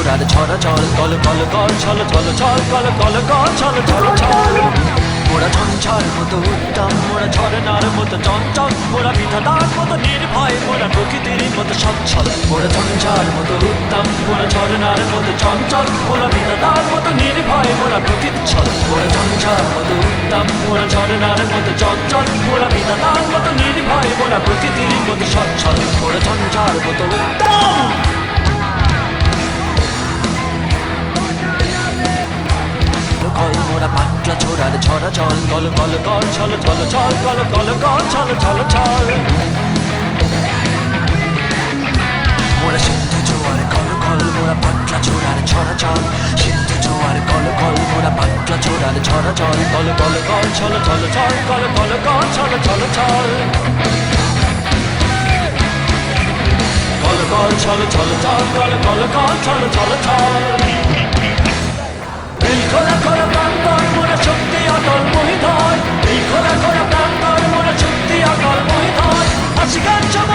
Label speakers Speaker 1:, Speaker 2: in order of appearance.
Speaker 1: ছোড়ার ছড়া চল call call call, ছল ছল ছল, কল কল কল, ছল ছল ছল। মোরা ঝঞ্ঝার মতো উত্তম, মোরা ঝরনার মতো চঞ্চল, মোরা বিধাতার মতো নির্ভয়, মোরা প্রকৃতির মতো সচ্ছল। মোরা ঝঞ্ঝার মতো উত্তম, মোরা ঝরনার মতো চঞ্চল, মোরা বিধাতার মতো নির্ভয়, মোরা প্রকৃতি ছল মোরা ঝঞ্ঝার মতো উত্তম, মোরা ঝরনার মতো চঞ্চল, মোরা বিধাতার মতো নির্ভয়, মোরা প্রকৃতির মতো সচ্ছল। মোরা ঝঞ্ঝার মতো উত্তম। মোরা পাটলা ছোড়ার ছড়া চল কল কল কল ছল ছল ছল কল কল কল ছল ছল ছল মোরা সিন্ধু জোয়ার কল কল মোরা পাটলা ছোড়ার ছড়া চল সিন্ধু জোয়ার কল কল মোরা পাটলা ছোড়ার ছড়া চল কল কল কল ছল ছল ছল কল কল কল ছল ছল ছল কল কল ছল ছল ছল কল কল কল ছল ছল ছল Sự 招